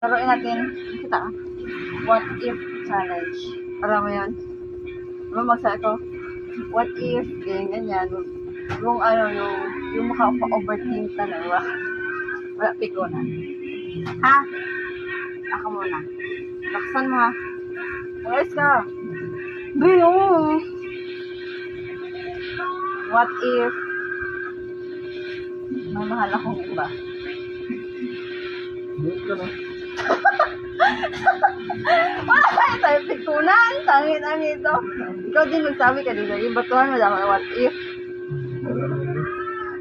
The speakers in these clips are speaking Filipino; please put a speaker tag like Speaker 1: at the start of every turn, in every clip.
Speaker 1: Laruin natin, kita, what if challenge. Alam mo yun? Ano magsa ko? What if, ganyan, ganyan. Yung ano, yung, yung mukha pa overthink ka na, wala. Wala, na. Ha? Ako muna. Laksan mo ha. Alis ka. Biyo. What if, may mahal akong iba?
Speaker 2: Buot ka na.
Speaker 1: Ay, tayo pikunan. Tangin ang ito. Ikaw din nagsabi ka dito. Yung batuhan mo dapat what if.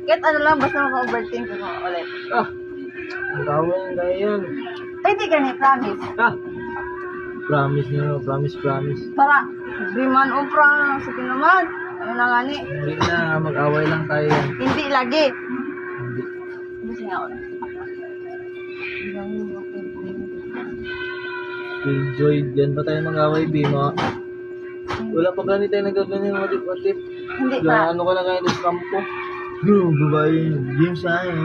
Speaker 1: Kahit ano lang, basta maka-overthink mo ulit.
Speaker 2: Ah! Tawag na yan.
Speaker 1: Ay, di ka ni promise.
Speaker 2: Ah! Promise nyo, promise, promise.
Speaker 1: Para, di man o promise. Sige naman. Ano na nga ni?
Speaker 2: Hindi na, mag-away lang tayo.
Speaker 1: Hindi lagi.
Speaker 2: Hindi.
Speaker 1: Hindi nga ulit.
Speaker 2: Killjoy, dyan pa tayo mag-away, Bima. Wala pa ganito tayo nagkaganyan, matip, matip.
Speaker 1: Hindi pa.
Speaker 2: Diyan, ano ka na kayo sa kampo? Bro, babae, game sa akin,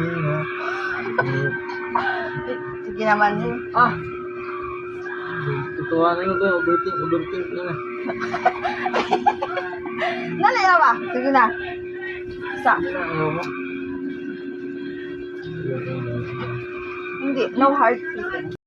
Speaker 1: Sige naman yun.
Speaker 2: Ah! Tutuwa na nyo to, overthink, overthink na na.
Speaker 1: Nalay na ba? Sige na. Isa. Hindi. No hard feeling.